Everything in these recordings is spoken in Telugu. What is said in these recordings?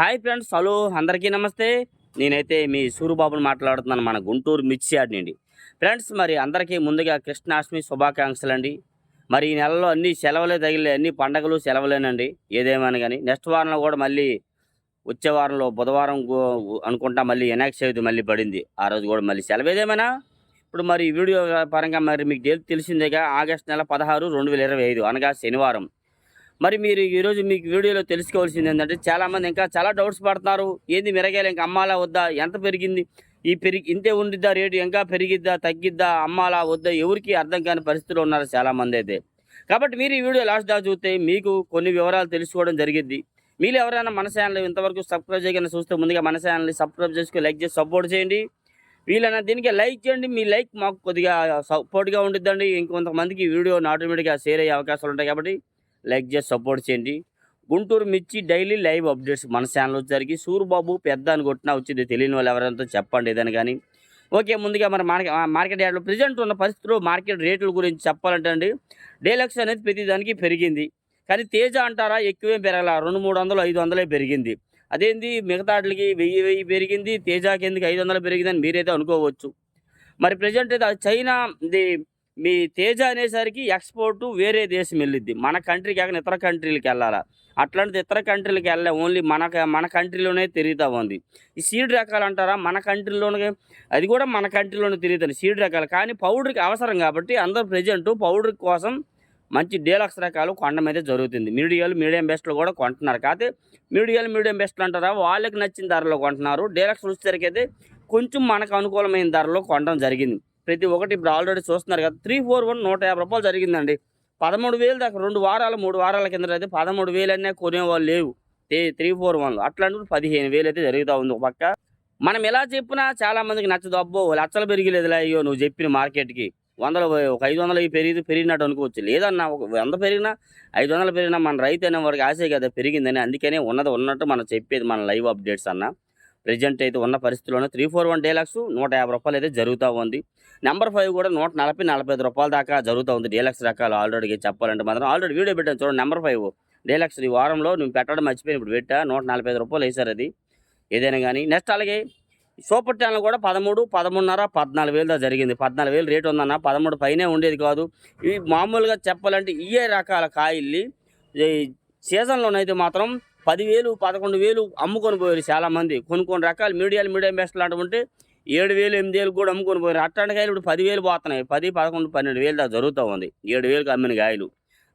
హాయ్ ఫ్రెండ్స్ హలో అందరికీ నమస్తే. నేనైతే మీ సూరుబాబుని మాట్లాడుతున్నాను మన గుంటూరు మిర్చియాడ్ నుండి ఫ్రెండ్స్ మరి అందరికీ ముందుగా కృష్ణాష్టమి శుభాకాంక్షలు అండి. మరి ఈ నెలలో అన్ని సెలవులే తగిలే అన్ని పండగలు సెలవులేనండి. ఏదేమైనా కానీ నెక్స్ట్ వారంలో కూడా మళ్ళీ వచ్చే వారంలో బుధవారం అనుకుంటా మళ్ళీ వినాయక చవితి మళ్ళీ పడింది. ఆ రోజు కూడా మళ్ళీ సెలవు. ఏదేమైనా? ఇప్పుడు మరి వీడియో పరంగా మరి మీకు డేట్ తెలిసిందేగా ఆగస్ట్ నెల పదహారు రెండు వేల ఇరవై ఐదు అనగా శనివారం. మరి మీరు ఈరోజు మీకు వీడియోలో తెలుసుకోవాల్సింది ఏంటంటే చాలామంది ఇంకా చాలా డౌట్స్ పడుతున్నారు. ఏంది మిరగాయలు ఇంకా అమ్మాలా వద్దా? ఎంత పెరిగింది? ఈ పెరిగి ఇంతే ఉండిద్దా రేటు? ఇంకా పెరిగిద్దా తగ్గిద్దా అమ్మాలా వద్దా? ఎవరికి అర్థం కాని పరిస్థితులు ఉన్నారు చాలామంది అయితే. కాబట్టి మీరు ఈ వీడియో లాస్ట్ దాకా చూస్తే మీకు కొన్ని వివరాలు తెలుసుకోవడం జరిగింది మీరు ఎవరైనా మన ఛానల్ ఇంతవరకు సబ్స్క్రైబ్ చేయకుండా చూస్తే ముందుగా మన ఛానల్ని సబ్స్క్రైబ్ చేసుకుని లైక్ చేసి సపోర్ట్ చేయండి. వీళ్ళైనా దీనికి లైక్ చేయండి. మీ లైక్ మాకు కొద్దిగా సపోర్ట్గా ఉండిద్దండి. ఇంకొంతమందికి వీడియోని వీడియో ఆటోమేటిక్గా షేర్ అయ్యే అవకాశాలు ఉంటాయి కాబట్టి లైక్ చేసి సపోర్ట్ చేయండి. గుంటూరు మిర్చి డైలీ లైవ్ అప్డేట్స్ మన ఛానల్ వచ్చేసరికి సూర్బాబు పెద్ద అని కొట్టినా వచ్చింది తెలియని వాళ్ళు ఎవరంతా చెప్పండి ఏదని కానీ. ఓకే ముందుగా మన మార్కెట్ మార్కెట్ యార్డ్లో ప్రజెంట్ ఉన్న పరిస్థితుల్లో మార్కెట్ రేట్ల గురించి చెప్పాలంటే అండి డేలక్స్ అనేది ప్రతిదానికి పెరిగింది. కానీ తేజ అంటారా ఎక్కువేం పెరగల రెండు మూడు వందలు ఐదు వందలే పెరిగింది. అదేంది మిగతా వాటికి వెయ్యి వెయ్యి పెరిగింది తేజాకి ఎందుకు ఐదు వందలు పెరిగిందని మీరైతే అనుకోవచ్చు. మరి ప్రజెంట్ అయితే చైనా ది మీ తేజ అనేసరికి ఎక్స్పోర్ట్ వేరే దేశం వెళ్ళిద్ది. మన కంట్రీకి కాకుండా ఇతర కంట్రీలకు వెళ్ళాలా? అట్లాంటిది ఇతర కంట్రీలకి వెళ్ళే ఓన్లీ మన మన కంట్రీలోనే తిరుగుతూ ఉంది. ఈ సీడ్ రకాలు అంటారా? మన కంట్రీలోనే అది కూడా మన కంట్రీలోనే తిరుగుతుంది సీడ్ రకాలు. కానీ పౌడర్కి అవసరం కాబట్టి అందరూ ప్రజెంట్ పౌడర్ కోసం మంచి డీలక్స్ రకాలు కొండ మీద జరుగుతుంది. మీడియాలు మీడియం బెస్ట్లు కూడా కొంటున్నారు. కాకపోతే మీడియాలు మీడియం బెస్ట్లు అంటారా? వాళ్ళకి నచ్చిన ధరలో కొంటున్నారు. డీలక్స్ వచ్చేసరికి అయితే కొంచెం మనకు అనుకూలమైన ధరలో కొనడం జరిగింది. ప్రతి ఒక్కటి ఇప్పుడు ఆల్రెడీ చూస్తున్నారు కదా. త్రీ ఫోర్ వన్ నూట యాభై రూపాయలు జరిగిందండి. పదమూడు వేలు దాకా రెండు వారాలు మూడు వారాల కింద అయితే పదమూడు వేలు అనే కొనేవాళ్ళు లేవు. త్రీ ఫోర్ వన్లు. అట్లాంటి పదిహేను వేలు అయితే జరుగుతూ ఉంది ఒక పక్క. మనం ఎలా చెప్పినా చాలా మందికి నచ్చదు. అబ్బో లచ్చలు పెరిగిలేదులే అయ్యో నువ్వు చెప్పిన మార్కెట్కి వందలు ఒక ఐదు వందలు పెరిగి పెరిగినట్టు అనుకోవచ్చు. లేదన్నా ఒక వంద పెరిగినా ఐదు వందలు పెరిగినా మన రైతు అనే వాడికి ఆశే కదా పెరిగిందని. అందుకనే ఉన్నది ఉన్నట్టు మనం చెప్పేది మన లైవ్ అప్డేట్స్ అన్న. ప్రజెంట్ అయితే ఉన్న పరిస్థితుల్లోనే త్రీ ఫోర్ వన్ డీలక్స్ నూట యాభై రూపాయలు అయితే జరుగుతూ ఉంది. నెంబర్ ఫైవ్ కూడా నూట నలభై నలభై ఐదు రూపాయల దాకా జరుగుతుంది. డీలక్స్ రకాలు ఆల్రెడీ చెప్పాలంటే మాత్రం ఆల్రెడీ వీడియో పెట్టాను చూడండి నెంబర్ ఫైవ్. డీలక్స్ ఈ వారంలో నువ్వు పెట్టడం మర్చిపోయిన. ఇప్పుడు పెట్టా నూట నలభై ఐదు రూపాయలు వేసారు అది. ఏదైనా కానీ నెక్స్ట్ అలాగే సూపర్ ఛానల్ కూడా పదమూడు పదమూడున్నర పద్నాలుగు వేలు దాకా జరిగింది. పద్నాలుగు వేలు రేటు ఉందన్న పదమూడు పైనే ఉండేది కాదు. ఇవి మామూలుగా చెప్పాలంటే ఇవే రకాల కాయల్ని ఈ సీజన్లోనైతే మాత్రం పదివేలు పదకొండు వేలు అమ్ముకొని పోయారు చాలామంది. కొన్ని కొన్ని రకాలు మీడియాలు మీడియం బెస్ట్ లాంటివి ఉంటే ఏడు వేలు ఎనిమిది వేలు కూడా అమ్ముకొని పోయారు అట్లాంటి కాయలు ఇప్పుడు పదివేలు పోతున్నాయి. పది పదకొండు పన్నెండు వేలు దాకా జరుగుతూ ఉంది. ఏడు వేలకు అమ్మిన కాయలు.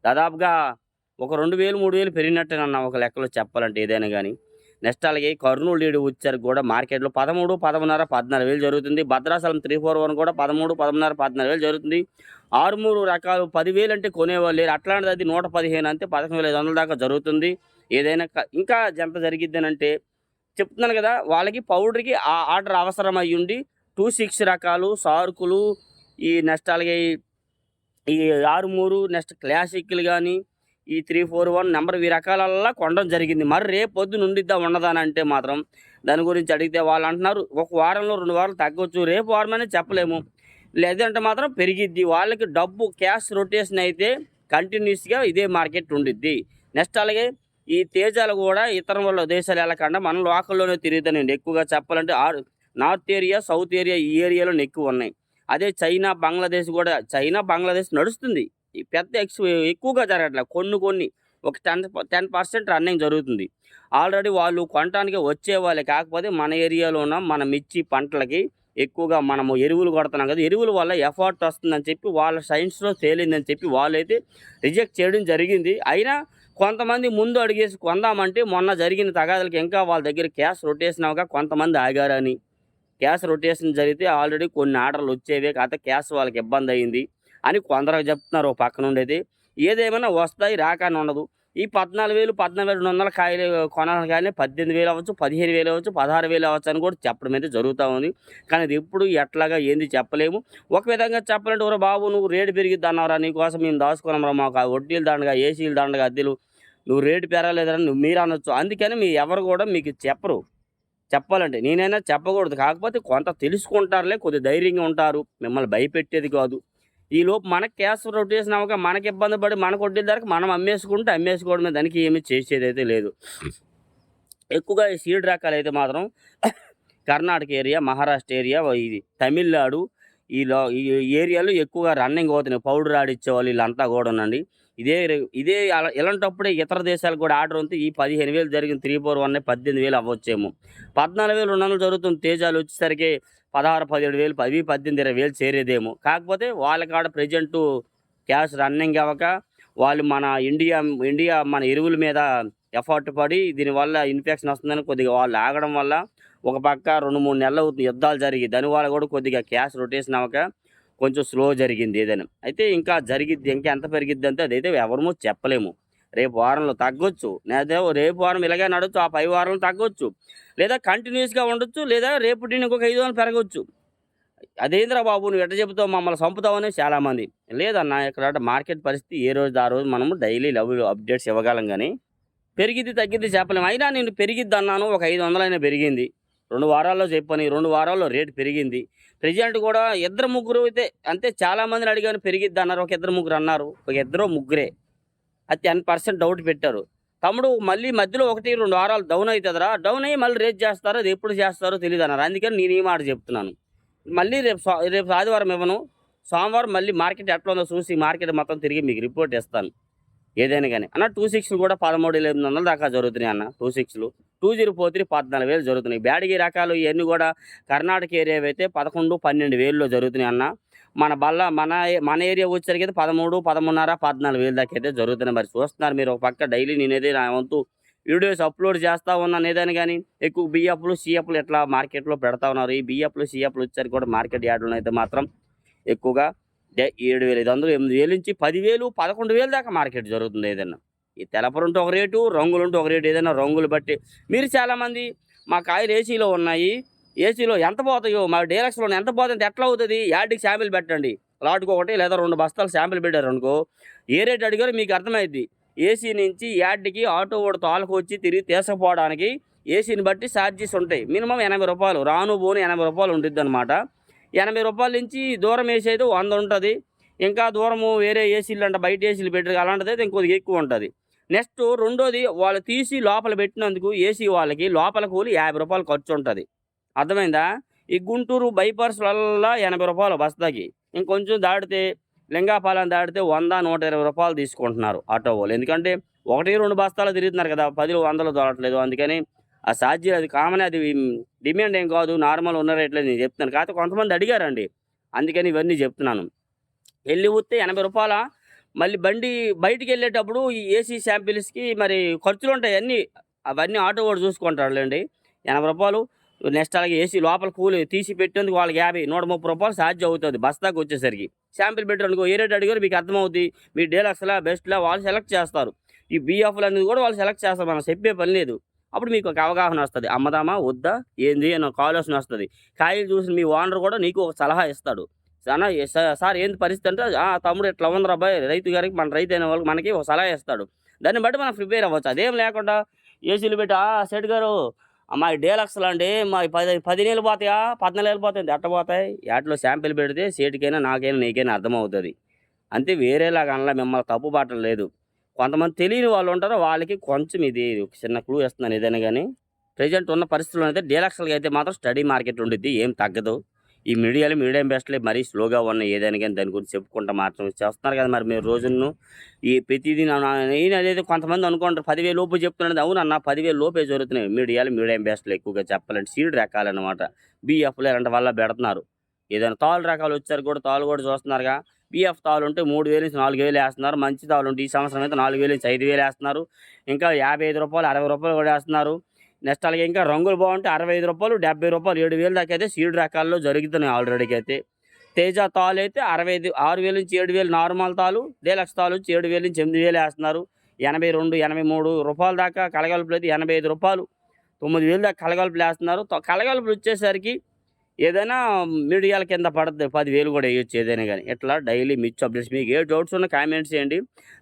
దాదాపుగా ఒక రెండు వేలు మూడు వేలు పెరిగినట్టేనన్న ఒక లెక్కలో చెప్పాలంటే ఏదైనా కానీ నెక్స్ట్ అలాగే కర్నూలు లీడు వచ్చారు కూడా మార్కెట్లో. పదమూడు పదమూన్నర పద్నాలుగు వేలు జరుగుతుంది. భద్రాచలం త్రీ ఫోర్ వన్ కూడా పదమూడు పదమూన్నర పద్నాలుగు వేలు జరుగుతుంది. ఆరుమూరు రకాలు పదివేలు అంటే కొనేవాళ్ళు లేరు. అట్లాంటిది అది నూట పదిహేను అంతే పదకొండు వేల ఐదు వందల దాకా జరుగుతుంది. ఏదైనా క- ఇంకా జంప జరిగిద్ది అంటే చెప్తున్నాను కదా వాళ్ళకి పౌడర్కి ఆ ఆర్డర్ అవసరం అయ్యుండి టూ సిక్స్ రకాలు సార్కులు ఈ నెక్స్ట్ అలాగే ఈ- ఆరు ఆరుమూరు నెక్స్ట్ క్లాసిక్లు కానీ ఈ త్రీ ఫోర్ వన్ నెంబర్ ఈ రకాలల్లా కొనడం జరిగింది. మరి రేపు పొద్దున ఉండిద్దా ఉండదని అంటే మాత్రం దాని గురించి అడిగితే వాళ్ళు అంటున్నారు ఒక వారంలో రెండు వారాలు తగ్గొచ్చు రేపు వారమనే చెప్పలేము. లేదంటే మాత్రం పెరిగిద్ది. వాళ్ళకి డబ్బు క్యాష్ రొటేషన్ అయితే కంటిన్యూస్గా ఇదే మార్కెట్ ఉండిద్ది. నెక్స్ట్ అలాగే ఈ తేజాలు కూడా ఇతర వాళ్ళ దేశాలు వెళ్ళకుండా మనం లోకల్లోనే తిరుగుతానండి ఎక్కువగా చెప్పాలంటే నార్త్ ఏరియా సౌత్ ఏరియా ఈ ఏరియాలో ఎక్కువ ఉన్నాయి. అదే చైనా బంగ్లాదేశ్ కూడా చైనా బంగ్లాదేశ్ నడుస్తుంది. ఈ పెద్ద ఎక్స్ ఎక్కువగా జరగట్లేదు కొన్ని కొన్ని ఒక టెన్ టెన్ పర్సెంట్ రన్నింగ్ జరుగుతుంది. ఆల్రెడీ వాళ్ళు కొనటానికి వచ్చే వాళ్ళే. కాకపోతే మన ఏరియాలో ఉన్న మన మిర్చి పంటలకి ఎక్కువగా మనము ఎరువులు కొడుతున్నాం కదా. ఎరువుల వల్ల ఎఫర్ట్ వస్తుందని చెప్పి వాళ్ళ సైన్స్లో తేలిందని చెప్పి వాళ్ళైతే రిజెక్ట్ చేయడం జరిగింది. అయినా కొంతమంది ముందు అడిగేసి కొందామంటే మొన్న జరిగిన తగాదులకి ఇంకా వాళ్ళ దగ్గర క్యాష్ రొటేషన్ అవగా కొంతమంది ఆగారని. క్యాష్ రొటేషన్ జరిగితే ఆల్రెడీ కొన్ని ఆర్డర్లు వచ్చేవే కాకపోతే క్యాష్ వాళ్ళకి ఇబ్బంది అయింది అని కొందరు చెప్తున్నారు ఓ పక్క ఏదేమైనా వస్తాయి రాకని ఉండదు. ఈ పద్నాలుగు వేలు పద్నాలుగు రెండు వందల కాయలు కొనాలి కానీ పద్దెనిమిది వేలు అవ్వచ్చు పదిహేను వేలు అవ్వచ్చు పదహారు వేలు అవ్వచ్చు అని కూడా చెప్పడం అయితే జరుగుతూ ఉంది. కానీ అది ఎప్పుడు ఎట్లాగా ఏంది చెప్పలేము. ఒక విధంగా చెప్పాలంటే ఒక బాబు నువ్వు రేటు పెరిగిద్ది అన్నారా నీకోసం మేము దాచుకున్నాం మాకు వడ్డీలు దండగా ఏసీలు దండగా అద్దెలు నువ్వు రేటు పెరగలేదని నువ్వు మీరు అనొచ్చు. అందుకని మీ ఎవరు కూడా మీకు చెప్పరు. చెప్పాలంటే నేనైనా చెప్పకూడదు. కాకపోతే కొంత తెలుసుకుంటారులే కొద్ది ధైర్యంగా ఉంటారు. మిమ్మల్ని భయపెట్టేది కాదు. ఈ లోపు మనకి క్యాష్ రొటేషన్ అవ్వక మనకి ఇబ్బంది పడి మనకు వడ్డీ ధరకు మనం అమ్మేసుకుంటే అమ్మేసుకోవడమే దానికి ఏమీ చేసేది అయితే లేదు. ఎక్కువగా ఈ సీడ్ రకాలు అయితే మాత్రం కర్ణాటక ఏరియా మహారాష్ట్ర ఏరియా ఇది తమిళనాడు ఈ లో ఈ ఏరియాలో ఎక్కువగా రన్నింగ్ అవుతున్నాయి. పౌడర్ ఆడిచ్చే వాళ్ళు వీళ్ళంతా కూడా ఉండండి ఇదే ఇదే అలా- ఇలాంటప్పుడే ఇతర దేశాలకు కూడా ఆర్డర్ ఉంది ఈ పదిహేను వేలు జరిగిన త్రీ ఫోర్ వన్ పద్దెనిమిది వేలు అవ్వచ్చేమో. పద్నాలుగు వేలు రెండు వందలు జరుగుతుంది తేజాలు వచ్చేసరికి పదహారు పదిహేడు వేలు పది పద్దెనిమిది ఇరవై వేలు చేరేదేమో. కాకపోతే వాళ్ళ కాడ ప్రజెంట్ క్యాష్ రన్నింగ్ అవ్వక వాళ్ళు మన ఇండియా ఇండియా మన ఎరువుల మీద ఎఫర్ట్ పడి దీనివల్ల ఇన్ఫెక్షన్ వస్తుందని కొద్దిగా వాళ్ళు ఆగడం వల్ల ఒక పక్క రెండు మూడు నెలలు అవుతుంది యుద్ధాలు జరిగి దానివల్ల కూడా కొద్దిగా క్యాష్ రొటేషన్ అవ్వక కొంచెం స్లో జరిగింది ఏదైనా. అయితే ఇంకా జరిగిద్ది ఇంకా ఎంత పెరిగిద్ది అంటే అదైతే ఎవరమో చెప్పలేము. రేపు వారంలో తగ్గొచ్చు. లేదా రేపు వారం ఇలాగే నడవచ్చు ఆ పై వారంలో తగ్గొచ్చు. లేదా కంటిన్యూస్గా ఉండొచ్చు లేదా రేపు నేను ఇంకొక ఐదు వందలు పెరగవచ్చు అదేంద్రా బాబు నువ్వు ఎట్ట చెబుతావు మమ్మల్ని చంపుతావని చాలామంది. లేదన్న ఇక్కడ మార్కెట్ పరిస్థితి ఏ రోజు ఆ రోజు మనము డైలీ లవ్ అప్డేట్స్ ఇవ్వగలం కానీ పెరిగిద్ది తగ్గిద్ది చెప్పలేము. అయినా నేను పెరిగిద్ది అన్నాను ఒక ఐదు వందలైనా పెరిగింది. రెండు వారాల్లో చెప్పని రెండు వారాల్లో రేటు పెరిగింది. ప్రజెంట్ కూడా ఇద్దరు ముగ్గురు అయితే అంతే చాలా మందిని అడిగాను పెరిగిద్ది అన్నారు ఒక ఇద్దరు ముగ్గురు అన్నారు ఒక ఇద్దరు ముగ్గురే. అది టెన్ పర్సెంట్ డౌట్ పెట్టారు. తమ్ముడు మళ్ళీ మధ్యలో ఒకటి రెండు వారాలు డౌన్ అవుతుందిరా డౌన్ అయ్యి మళ్ళీ రేట్ చేస్తారో అది ఎప్పుడు చేస్తారో తెలియదు అన్నారు. అందుకని నేను ఈ మాట చెప్తున్నాను. మళ్ళీ రేపు రేపు ఆదివారం ఇవ్వను. సోమవారం మళ్ళీ మార్కెట్ ఎట్లా ఉందో చూసి మార్కెట్ మొత్తం తిరిగి మీకు రిపోర్ట్ ఇస్తాను. ఏదైనా కానీ. అన్న టూ సిక్స్లు కూడా పదమూడు ఎనిమిది వందల దాకా జరుగుతున్నాయి అన్న టూ సిక్స్లు. టూ జీరో ఫోర్ త్రీ పద్నాలుగు వేలు జరుగుతున్నాయి. బ్యాడిగి రకాలు ఇవన్నీ కూడా కర్ణాటక ఏరియా అయితే పదకొండు పన్నెండు వేల్లో జరుగుతున్నాయి అన్న. మన బల్ల మన మన ఏరియా వచ్చేసరికి అయితే పదమూడు పదమూడున్నర పద్నాలుగు వేలు దాకా అయితే జరుగుతున్నాయి. మరి చూస్తున్నారు మీరు ఒక పక్క డైలీ నేనేదే నా వంతు వీడియోస్ అప్లోడ్ చేస్తూ ఉన్నాను ఏదైనా కానీ ఎక్కువ బియ్యప్లు సిఎఫ్లు ఎట్లా మార్కెట్లో పెడతా ఉన్నారు? ఈ బియ్యప్లు సిఎఫ్లు వచ్చేసరికి కూడా మార్కెట్ యార్డులో అయితే మాత్రం ఎక్కువగా డే- ఏడు వేల ఐదు వందలు ఎనిమిది వేలు నుంచి పదివేలు పదకొండు వేలు దాకా మార్కెట్ జరుగుతుంది ఏదైనా ఈ తెలపరుంటే ఒక రేటు రంగులు ఉంటే ఒక రేటు ఏదైనా రంగులు బట్టి. మీరు చాలామంది మా కాయలు ఏసీలో ఉన్నాయి. ఏసీలో ఎంత పోతాయో మా డీలక్స్లో ఎంత పోతుంది ఎట్లా అవుతుంది? యాడికి శాంపిల్ పెట్టండి. లాట్కు ఒకటి లేదా రెండు బస్తాలు శాంపిల్ పెట్టారు అనుకో ఏ రేట్ అడిగారో మీకు అర్థమైద్ది. ఏసీ నుంచి యాడ్కి ఆటో ఓడి తోలకు వచ్చి తిరిగి తీసుకుపోవడానికి ఏసీని బట్టి ఛార్జెస్ ఉంటాయి. మినిమం ఎనభై రూపాయలు రాను పోను ఎనభై రూపాయలు ఉంటుంది అనమాట ఎనభై రూపాయల నుంచి దూరం ఏసీ అయితే వంద ఉంటుంది. ఇంకా దూరము వేరే ఏసీలు అంటే బయట ఏసీలు పెట్టారు. అలాంటిది అయితే ఇంకొద్దిగా ఎక్కువ ఉంటుంది. నెక్స్ట్ రెండోది వాళ్ళు తీసి లోపల పెట్టినందుకు ఏసీ వాళ్ళకి లోపల కూలి యాభై రూపాయలు ఖర్చు ఉంటుంది. అర్థమైందా? ఈ గుంటూరు బైపాస్ వల్ల ఎనభై రూపాయలు బస్తాకి. ఇంకొంచెం దాటితే లింగాపాలెం దాటితే వంద నూట ఇరవై రూపాయలు తీసుకుంటున్నారు ఆటో వాళ్ళు. ఎందుకంటే ఒకటి రెండు బస్తాలు తిరుగుతున్నారు కదా పది వందలు దొరకట్లేదు అందుకని ఆ సాధ్యం అది కామన్ అది డిమాండ్ ఏం కాదు. నార్మల్ ఉన్న రేట్లే నేను చెప్తున్నాను. కాకపోతే కొంతమంది అడిగారండి. అందుకని ఇవన్నీ చెప్తున్నాను. వెళ్ళి ఊతే ఎనభై రూపాయల? మళ్ళీ బండి బయటికి వెళ్ళేటప్పుడు ఈ ఏసీ శాంపిల్స్కి మరి ఖర్చులు ఉంటాయి అన్నీ. అవన్నీ ఆటో కూడా చూసుకుంటాడులేండి ఎనభై రూపాయలు నెక్స్ట్ అలాగే ఏసీ లోపల కూలి తీసి పెట్టేందుకు వాళ్ళకి యాభై నూట ముప్పై రూపాయలు ఛార్జ్ అవుతుంది బస్తాకు వచ్చేసరికి. శాంపిల్ పెట్టడానికి ఏ రేట్ అడిగారు మీకు అర్థమవుతుంది మీ డీలక్స్లా బెస్ట్లా వాళ్ళు సెలెక్ట్ చేస్తారు. ఈ బీఎఫ్లు అనేది కూడా వాళ్ళు సెలెక్ట్ చేస్తారు. మనం చెప్పే పని లేదు. అప్పుడు మీకు ఒక అవగాహన వస్తుంది. అమ్మదామా వద్దా ఏంది అని ఒక ఆలోచన వస్తుంది. కాయలు చూసి మీ ఓనర్ కూడా నీకు ఒక సలహా ఇస్తాడు. అన్న సార్ ఏంది పరిస్థితి అంటే "ఆ, తమ్ముడు ఇట్లా ఉందిరా అబ్బాయి రైతు గారికి మన రైతు అయిన వాళ్ళకి మనకి ఒక సలహా ఇస్తాడు. దాన్ని బట్టి మనం ప్రిపేర్ అవ్వచ్చు. అదేం లేకుండా ఏసీలు పెట్టి "ఆ, సెట్ గారు మా డేలక్స్లు అండి మా పది పది నెలలు పోతాయా? పద్నాలుగు నెలలు పోతాయి ఎట్ట పోతాయి? వాటిలో శాంపిల్ పెడితే సేటుకైనా నాకైనా నీకైనా అర్థమవుతుంది. అంతే వేరేలాగా అనలా మిమ్మల్ని తప్పు పట్టడం లేదు. కొంతమంది తెలియని వాళ్ళు ఉంటారో వాళ్ళకి కొంచెం ఇది ఒక చిన్న క్లూ ఇస్తున్నాను ఏదైనా కానీ. ప్రజెంట్ ఉన్న పరిస్థితుల్లో అయితే డీలక్స్లకి అయితే మాత్రం స్టడీ మార్కెట్ ఉండిద్ది ఏం తగ్గదు. ఈ మీడియాలు మీడియం బెస్ట్లే మరీ స్లోగా ఉన్నాయి ఏదైనా కానీ దాని గురించి చెప్పుకుంటా మాత్రం చేస్తున్నారు కదా మరి మీరు రోజును ఈ ప్రతిదీ నేను అనేది కొంతమంది అనుకుంటారు పదివేలు లోపు చెప్తున్నాడు అవును అన్న పదివేలు లోపే జరుగుతున్నాయి. మీడియాలు మీడియం బెస్ట్లు ఎక్కువగా చెప్పాలంటే సీడ్ రకాలన్నమాట బీఎఫ్లు ఇలాంటి వల్ల పెడుతున్నారు. ఏదైనా తాళ్ళు రకాలు వచ్చారు కూడా తాళ్ళు కూడా చూస్తున్నారుగా. బీఎఫ్ తాళ్ళు ఉంటే మూడు వేలు నుంచి నాలుగు వేలు వేస్తున్నారు. మంచి తాళ్ళు ఉంటే ఈ సంవత్సరం అయితే నాలుగు వేలు నుంచి ఐదు వేలు వేస్తున్నారు. ఇంకా యాభై ఐదు రూపాయలు అరవై రూపాయలు కూడా వేస్తున్నారు. నెక్స్ట్ అలాగే ఇంకా రంగులు బాగుంటే అరవై ఐదు రూపాయలు డెబ్బై రూపాయలు ఏడు వేలు దాకా అయితే సీడ్ రకాల్లో జరుగుతున్నాయి ఆల్రెడీకి అయితే. తేజ తాలు అయితే అరవై ఐదు ఆరు వేల నుంచి ఏడు వేలు నార్మల్ తాలు డీలక్స్ తాలు నుంచి ఏడు వేలు నుంచి ఎనిమిది వేలు వేస్తున్నారు. ఎనభై రెండు ఎనభై మూడు రూపాయల దాకా కలగలుపులు అయితే ఎనభై ఐదు రూపాయలు తొమ్మిది వేలు దాకా కలగలుపులు వేస్తున్నారు. కలగలుపులు వచ్చేసరికి ఏదైనా మీడియాల కింద పడుతుంది పదివేలు కూడా వేయొచ్చు ఏదైనా కానీ. ఇట్లా డైలీ మిర్చి అప్డేట్స్. మీకు ఏ డౌట్స్ ఉన్న కామెంట్స్ చేయండి.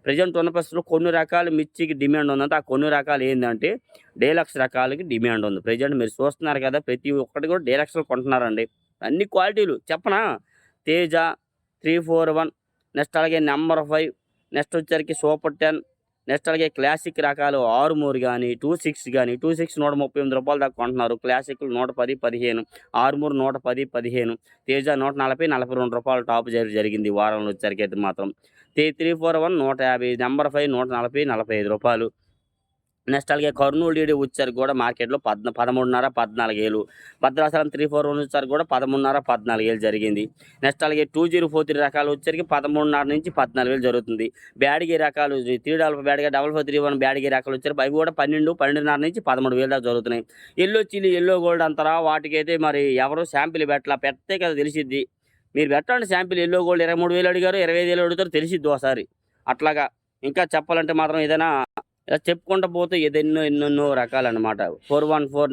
ప్రజెంట్ ఉన్న పరిస్థితుల్లో కొన్ని రకాల మిర్చికి డిమాండ్ ఉందంటే ఆ కొన్ని రకాలు ఏంటంటే డేలక్స్ రకాలకి డిమాండ్ ఉంది. ప్రజెంట్ మీరు చూస్తున్నారు కదా ప్రతి ఒక్కటి కూడా డీలక్స్లో కొంటున్నారండి. అన్ని క్వాలిటీలు. చెప్పనా? Teja three four one next అలాగే నెంబర్ ఫైవ్ నెక్స్ట్ వచ్చరికి సూపర్ టెన్ నెక్స్ట్ అలాగే క్లాసిక్ రకాలు ఆరుమూరు కానీ టూ సిక్స్ కానీ టూ సిక్స్ నూట ముప్పై ఎనిమిది రూపాయలు దాకా కొంటున్నారు. క్లాసిక్లు నూట పది పదిహేను. ఆరుమూరు నూట పది పదిహేను. తేజ నూట నలభై నలభై రెండు రూపాయలు టాప్ చేయడం జరిగింది వారంలో వచ్చరికి అయితే మాత్రం. తే త్రీ ఫోర్ వన్ నూట యాభై నెంబర్ ఫైవ్ నూట నలభై నలభై ఐదు రూపాయలు. నెక్స్ట్ అలాగే కర్నూలు డీడీ వచ్చారు కూడా మార్కెట్లో పద్న పదమూడున్నర పద్నాలుగు వేలు భద్రాచలం త్రీ ఫోర్ వన్ వచ్చారు కూడా పదమూడున్నర పద్నాలుగు వేలు జరిగింది. నెక్స్ట్ అలాగే టూ జీరో ఫోర్ త్రీ రకాలు వచ్చరికి పదమూడున్నర నుంచి పద్నాలుగు వేలు జరుగుతుంది. బ్యాడ్గి రకాలు three double Byadgi double four three one Byadgi రకాలు వచ్చారు. అవి కూడా పన్నెండు పన్నెండున్నర నుంచి పదమూడు వేలు దాకా జరుగుతున్నాయి. ఎల్లో చిల్లి ఎల్లో గోల్డ్ అంటారా? వాటికైతే మరి ఎవరు శాంపిల్ పెట్టలా? పెడితే కదా తెలిసిద్ది. మీరు పెట్టండి శాంపిల్. ఎల్లో గోల్డ్ ఇరవై మూడు వేలు అడిగారు ఇరవై ఐదు వేలు అడుగుతారు తెలిసిద్ది ఒకసారి అట్లాగా. ఇంకా చెప్పాలంటే మాత్రం ఏదైనా ఇలా చెప్పుకుంటూ పోతే ఎన్నో ఎన్నెన్నో రకాలన్నమాట. ఫోర్ వన్ ఫోర్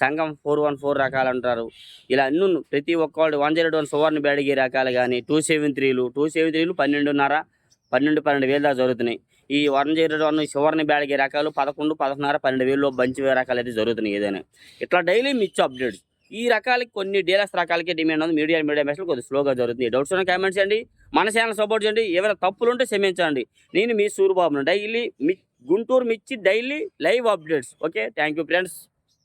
సంఘం ఫోర్ వన్ ఫోర్ రకాలు అంటారు ఇలా అన్ను ప్రతి ఒక్కళ్ళు one zero one Suvarna Byadgi రకాలు కానీ టూ సెవెన్ త్రీలు టూ సెవెన్ త్రీలు పన్నెండున్నర పన్నెండు పన్నెండు వేలు దాకా జరుగుతున్నాయి. ఈ one zero one Suvarna Byadgi రకాలు పదకొండు పదకొండున్నర పన్నెండు వేలు బంచి రకాలు అయితే జరుగుతున్నాయి ఏదైనా. ఇట్లా డైలీ మిచ్చు అప్డేట్స్. ఈ రకాలకి కొన్ని డీలర్స్ రకాలకి డిమాండ్ ఉంది. మీడియా మీడియా మెసేజ్ కొద్దిగా స్లోగా జరుగుతుంది డౌట్స్ ఉన్న కామెంట్స్ చేయండి. మన ఛానల్ సపోర్ట్ చేయండి. ఏమైనా తప్పులు ఉంటే క్షమించండి. నేను మీ సూర్యబాబును. డైలీ మీ గుంటూరు మిర్చి daily live updates. Okay? Thank you friends.